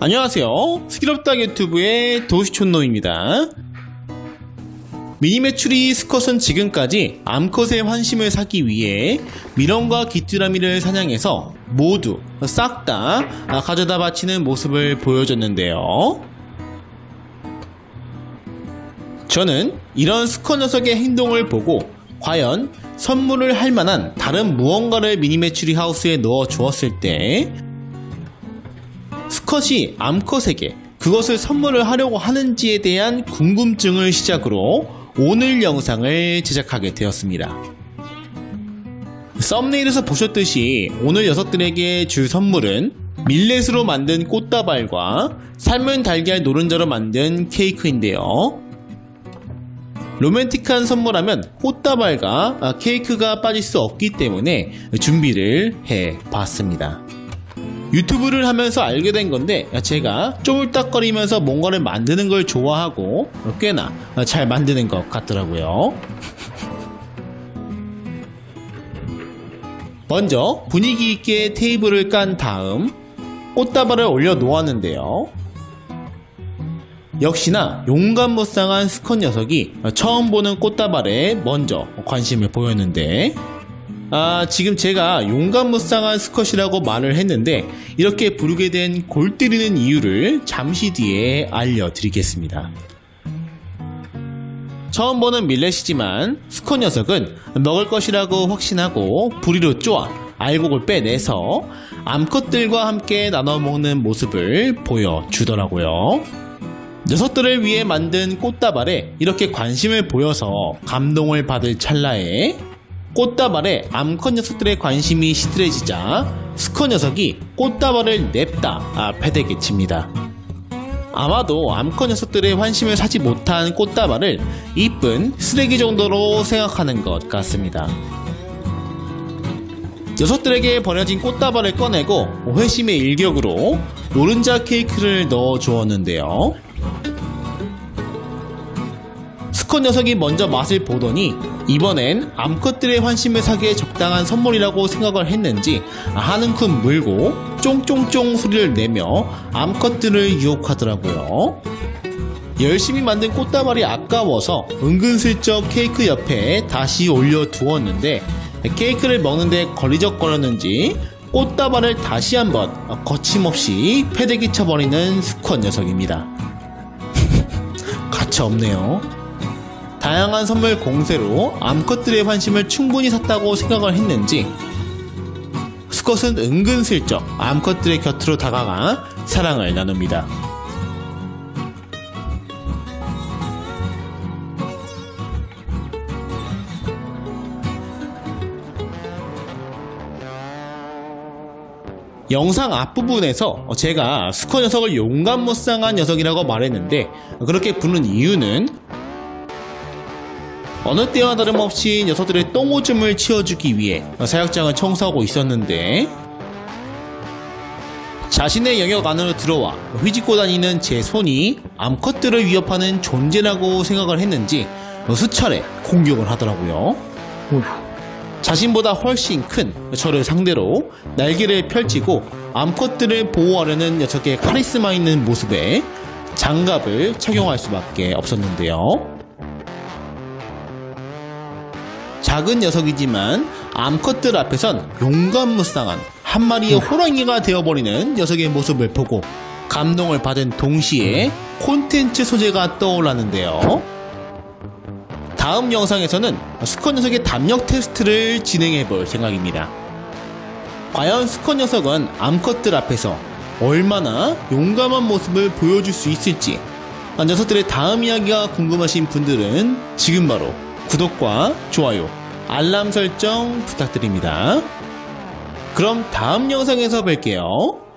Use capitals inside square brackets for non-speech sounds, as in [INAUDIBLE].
안녕하세요. 스킬업다 유튜브의 도시촌노입니다. 미니매추리 스컷은 지금까지 암컷의 환심을 사기 위해 미런과 귀뚜라미를 사냥해서 모두 싹 다 가져다 바치는 모습을 보여줬는데요. 저는 이런 스컷 녀석의 행동을 보고 과연 선물을 할 만한 다른 무언가를 미니매추리 하우스에 넣어 주었을 때 스컷이 암컷에게 그것을 선물을 하려고 하는지에 대한 궁금증을 시작으로 오늘 영상을 제작하게 되었습니다. 썸네일에서 보셨듯이 오늘 녀석들에게 줄 선물은 밀렛으로 만든 꽃다발과 삶은 달걀 노른자로 만든 케이크인데요. 로맨틱한 선물하면 꽃다발과 케이크가 빠질 수 없기 때문에 준비를 해 봤습니다. 유튜브를 하면서 알게 된 건데 제가 쪼물딱거리면서 뭔가를 만드는 걸 좋아하고 꽤나 잘 만드는 것 같더라고요. [LAUGHS] 먼저 분위기 있게 테이블을 깐 다음 꽃다발을 올려 놓았는데요. 역시나 용감무쌍한 스컷 녀석이 처음 보는 꽃다발에 먼저 관심을 보였는데 아, 지금 제가 용감무쌍한 스컷이라고 말을 했는데 이렇게 부르게 된 골 때리는 이유를 잠시 뒤에 알려드리겠습니다. 처음 보는 밀렛이지만 스컷 녀석은 먹을 것이라고 확신하고 부리로 쪼아 알곡을 빼내서 암컷들과 함께 나눠 먹는 모습을 보여주더라고요. 녀석들을 위해 만든 꽃다발에 이렇게 관심을 보여서 감동을 받을 찰나에 꽃다발에 암컷 녀석들의 관심이 시들해지자 스컷 녀석이 꽃다발을 냅다 아, 패대기 칩니다. 아마도 암컷 녀석들의 환심을 사지 못한 꽃다발을 이쁜 쓰레기 정도로 생각하는 것 같습니다. 녀석들에게 버려진 꽃다발을 꺼내고 회심의 일격으로 노른자 케이크를 넣어 주었는데요. 스컷 녀석이 먼저 맛을 보더니 이번엔 암컷들의 환심을 사기에 적당한 선물이라고 생각을 했는지 한은 큼 물고 쫑쫑쫑 소리를 내며 암컷들을 유혹하더라고요. 열심히 만든 꽃다발이 아까워서 은근슬쩍 케이크 옆에 다시 올려두었는데 케이크를 먹는데 걸리적거렸는지 꽃다발을 다시 한번 거침없이 패대기 쳐버리는 수컷 녀석입니다. [LAUGHS] 가차 없네요. 다양한 선물 공세로 암컷들의 환심을 충분히 샀다고 생각을 했는지 수컷은 은근슬쩍 암컷들의 곁으로 다가가 사랑을 나눕니다. 영상 앞부분에서 제가 수컷 녀석을 용감무쌍한 녀석이라고 말했는데 그렇게 부른 이유는 어느 때와 다름없이 녀석들의 똥오줌을 치워주기 위해 사육장을 청소하고 있었는데 자신의 영역 안으로 들어와 휘짓고 다니는 제 손이 암컷들을 위협하는 존재라고 생각을 했는지 수차례 공격을 하더라고요. 자신보다 훨씬 큰 저를 상대로 날개를 펼치고 암컷들을 보호하려는 녀석의 카리스마 있는 모습에 장갑을 착용할 수밖에 없었는데요. 작은 녀석이지만 암컷들 앞에선 용감무쌍한 한 마리의 호랑이가 되어버리는 녀석의 모습을 보고 감동을 받은 동시에 콘텐츠 소재가 떠올랐는데요. 다음 영상에서는 스컷 녀석의 담력 테스트를 진행해 볼 생각입니다. 과연 스컷 녀석은 암컷들 앞에서 얼마나 용감한 모습을 보여줄 수 있을지 녀석들의 다음 이야기가 궁금하신 분들은 지금 바로 구독과 좋아요, 알람 설정 부탁드립니다. 그럼 다음 영상에서 뵐게요.